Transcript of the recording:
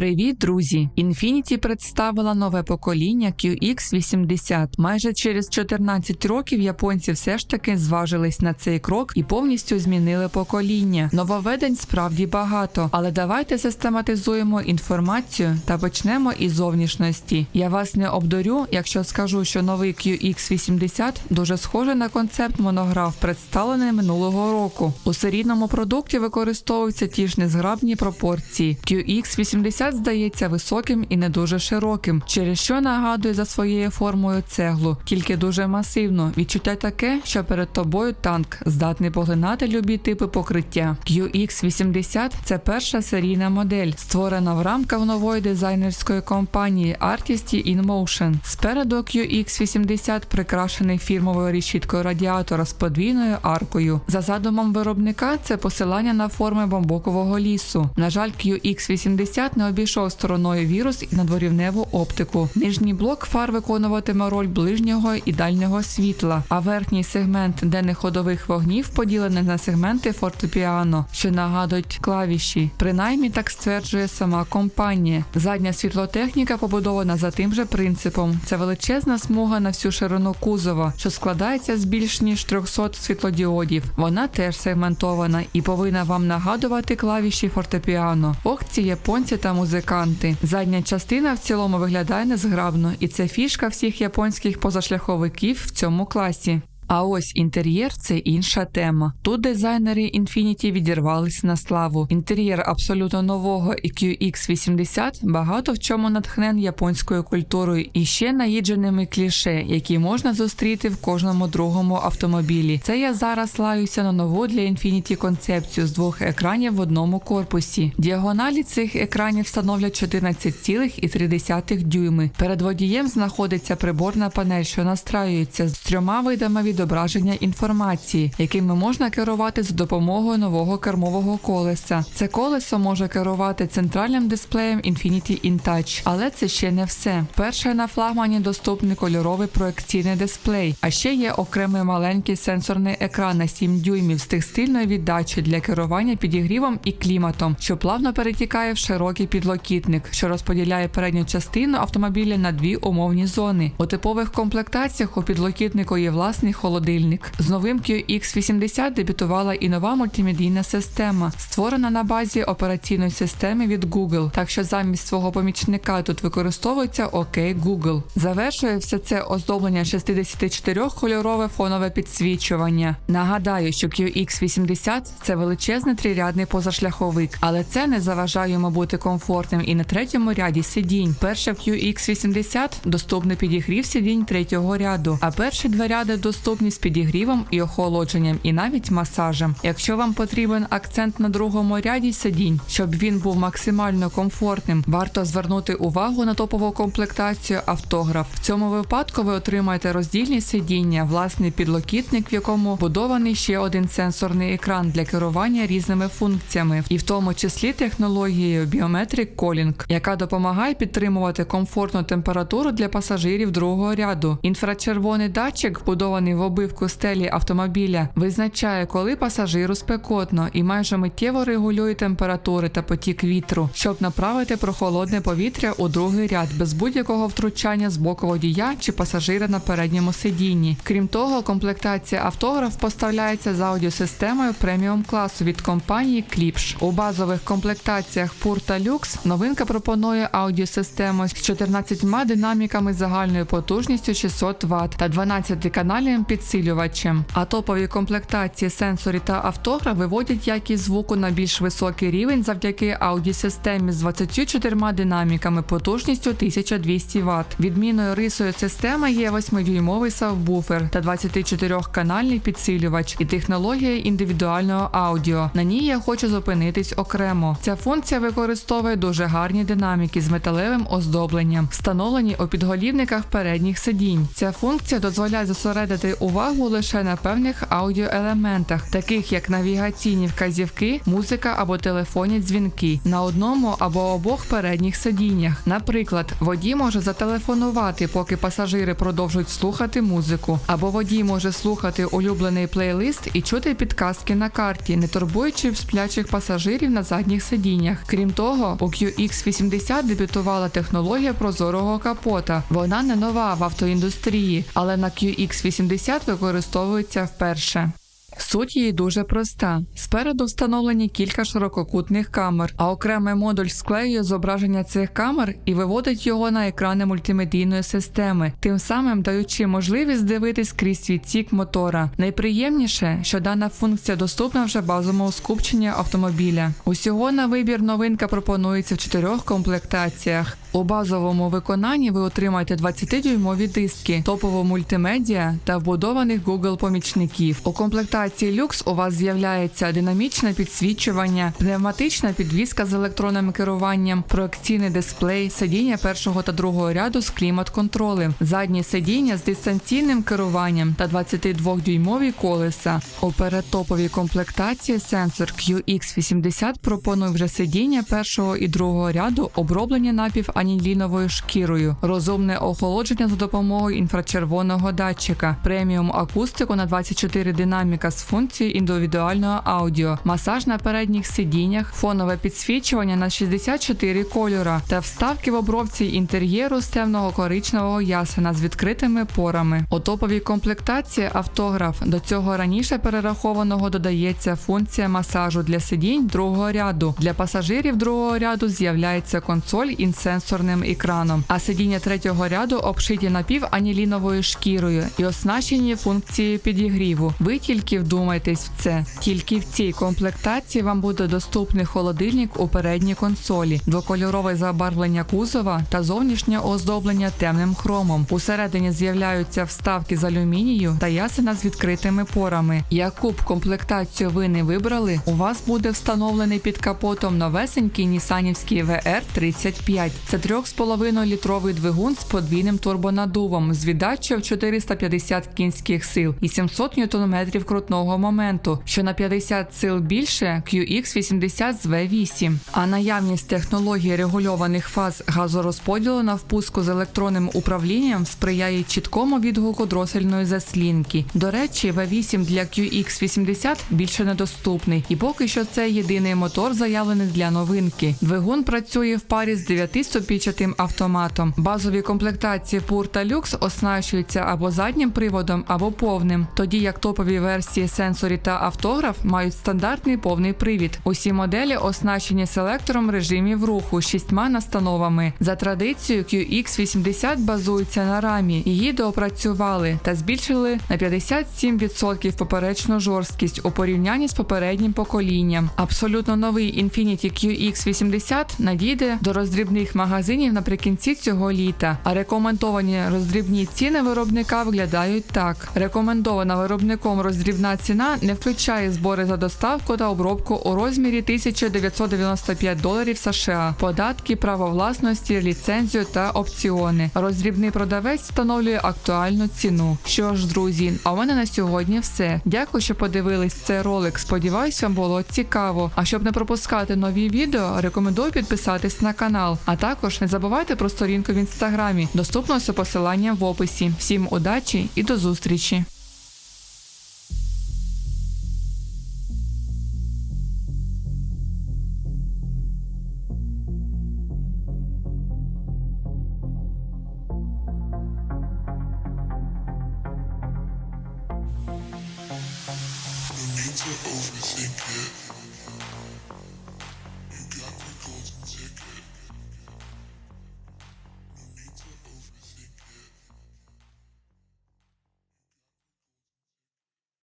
Привіт, друзі! Infiniti представила нове покоління QX80. Майже через 14 років японці все ж таки зважились на цей крок і повністю змінили покоління. Нововведень справді багато, але давайте систематизуємо інформацію та почнемо із зовнішності. Я вас не обдурю, якщо скажу, що новий QX80 дуже схожий на концепт монограф, представлений минулого року. У серійному продукті використовуються ті ж незграбні пропорції. QX80 здається високим і не дуже широким, через що нагадує за своєю формою цеглу, тільки дуже масивно. Відчуття таке, що перед тобою танк здатний поглинати любі типи покриття. QX80 – це перша серійна модель, створена в рамках нової дизайнерської компанії Artisty in Motion. Спереду QX80 прикрашений фірмовою решіткою радіатора з подвійною аркою. За задумом виробника це посилання на форми бамбукового лісу. На жаль, QX80 не обійшов стороною вірус і надворівневу оптику. Нижній блок фар виконуватиме роль ближнього і дальнього світла, а верхній сегмент денних ходових вогнів поділений на сегменти фортепіано, що нагадують клавіші. Принаймні так стверджує сама компанія. Задня світлотехніка побудована за тим же принципом. Це величезна смуга на всю ширину кузова, що складається з більш ніж 300 світлодіодів. Вона теж сегментована і повинна вам нагадувати клавіші фортепіано. Ох, ці японці та музиканти. Задня частина в цілому виглядає незграбно, і це фішка всіх японських позашляховиків в цьому класі. А ось інтер'єр це інша тема. Тут дизайнери Infiniti відірвались на славу. Інтер'єр абсолютно нового і QX80 багато в чому натхнен японською культурою і ще наїдженими кліше, які можна зустріти в кожному другому автомобілі. Це я зараз лаюся на нову для Infiniti концепцію з двох екранів в одному корпусі. Діагоналі цих екранів становлять 14,3 дюйми. Перед водієм знаходиться приборна панель, що настраюється з трьома видами відображення інформації, якими можна керувати за допомогою нового кермового колеса. Це колесо може керувати центральним дисплеєм Infiniti InTouch, але це ще не все. Перше на флагмані доступний кольоровий проекційний дисплей, а ще є окремий маленький сенсорний екран на 7 дюймів з текстильною віддачею для керування підігрівом і кліматом, що плавно перетікає в широкий підлокітник, що розподіляє передню частину автомобіля на дві умовні зони. У типових комплектаціях у підлокітнику є власний холодильник. З новим QX80 дебютувала і нова мультимедійна система, створена на базі операційної системи від Google. Так що замість свого помічника тут використовується ОК Google. Завершує все це оздоблення 64-кольорове фонове підсвічування. Нагадаю, що QX80 це величезний трирядний позашляховик, але це не заважає йому бути комфортним і на третьому ряді сидінь. Перше в QX80 доступний підігрів сидінь третього ряду, а перші два ряди доступні з підігрівом і охолодженням, і навіть масажем. Якщо вам потрібен акцент на другому ряді сидінь, щоб він був максимально комфортним, варто звернути увагу на топову комплектацію автограф. В цьому випадку ви отримаєте роздільні сидіння, власний підлокітник, в якому будований ще один сенсорний екран для керування різними функціями, і в тому числі технологією Biometric Calling, яка допомагає підтримувати комфортну температуру для пасажирів другого ряду. Інфрачервоний датчик, вбудований в обивку стелі автомобіля, визначає, коли пасажиру спекотно і майже миттєво регулює температури та потік вітру, щоб направити прохолодне повітря у другий ряд без будь-якого втручання з боку водія чи пасажира на передньому сидінні. Крім того, комплектація автограф поставляється з аудіосистемою преміум класу від компанії Klipsch. У базових комплектаціях Pure та Lux новинка пропонує аудіосистему з 14 динаміками загальною потужністю 600 Вт та 12 канальним підсилювачем. А топові комплектації сенсорі та автограф виводять якість звуку на більш високий рівень завдяки аудіосистемі з 24 динаміками потужністю 1200 Вт. Відмінною рисою системи є 8-дюймовий сабвуфер та 24-канальний підсилювач і технологія індивідуального аудіо. На ній я хочу зупинитись окремо. Ця функція використовує дуже гарні динаміки з металевим оздобленням, встановлені у підголівниках передніх сидінь. Ця функція дозволяє зосередити увагу лише на певних аудіоелементах, таких як навігаційні вказівки, музика або телефонні дзвінки на одному або обох передніх сидіннях. Наприклад, водій може зателефонувати, поки пасажири продовжують слухати музику, або водій може слухати улюблений плейлист і чути підказки на карті, не турбуючи сплячих пасажирів на задніх сидіннях. Крім того, у QX80 дебютувала технологія прозорого капота. Вона не нова в автоіндустрії, але на QX80 використовується вперше. Суть її дуже проста. Спереду встановлені кілька ширококутних камер, а окремий модуль склеює зображення цих камер і виводить його на екрани мультимедійної системи, тим самим даючи можливість дивитись крізь відсік мотора. Найприємніше, що дана функція доступна вже базовому скупченні автомобіля. Усього на вибір новинка пропонується в чотирьох комплектаціях. У базовому виконанні ви отримаєте 20-дюймові диски, топову мультимедіа та вбудованих Google помічників. У комплектації люкс у вас з'являється динамічне підсвічування, пневматична підвізка з електронним керуванням, проекційний дисплей, сидіння першого та другого ряду з клімат-контролем, задні сидіння з дистанційним керуванням та 22-дюймові колеса. У передтоповій комплектації сенсор QX80 пропонує вже сидіння першого і другого ряду, оброблені напів аніліновою шкірою, розумне охолодження за допомогою інфрачервоного датчика, преміум акустику на 24 динаміка з функцією індивідуального аудіо, масаж на передніх сидіннях, фонове підсвічування на 64 кольора. Та вставки в обробці інтер'єру з темного коричневого ясена з відкритими порами. У топовій комплектації автограф. До цього раніше перерахованого додається функція масажу для сидінь другого ряду. Для пасажирів другого ряду з'являється консоль із сенсорним екраном, а сидіння третього ряду обшиті напіваніліновою шкірою і оснащені функцією підігріву. Ви тільки вдумайтесь в це. Тільки в цій комплектації вам буде доступний холодильник у передній консолі, двокольорове забарвлення кузова та зовнішнє оздоблення темним хромом. Усередині з'являються вставки з алюмінію та ясена з відкритими порами. Яку б комплектацію ви не вибрали, у вас буде встановлений під капотом новесенький нісанівський VR35. Це 3,5 літровий двигун з подвійним турбонадувом з віддачею в 450 кінських сил і 700 ньютон-метрів крутного моменту, що на 50 сил більше QX80 з V8. А наявність технології регульованих фаз газорозподілу на впуску з електронним управлінням сприяє чіткому відгуку дросельної заслінки. До речі, V8 для QX80 більше недоступний, і поки що це єдиний мотор, заявлений для новинки. Двигун працює в парі з 9-ступічатим автоматом. Базові комплектації Pur та Lux оснащуються або заднім приводом, або повним, тоді як топові версії сенсорі та автограф мають стандартний повний привід. Усі моделі оснащені селектором режимів руху з шістьма настановами. За традицією QX80 базується на рамі. Її доопрацювали та збільшили на 57% поперечну жорсткість у порівнянні з попереднім поколінням. Абсолютно новий Infiniti QX80 надійде до роздрібних магазинів наприкінці цього літа. А рекомендовані роздрібні ціни виробника виглядають так: рекомендована виробником роздрібна ціна не включає збори за доставку та обробку у розмірі 1995 доларів США, податки, право власності, ліцензію та опціони. Роздрібний продавець встановлює актуальну ціну. Що ж, друзі, а у мене на сьогодні все. Дякую, що подивились цей ролик. Сподіваюсь, вам було цікаво. А щоб не пропускати нові відео, рекомендую підписатись на канал. А також не забувайте про сторінку в інстаграмі, доступну з посиланням в описі. Всім удачі і до зустрічі! Overthink it.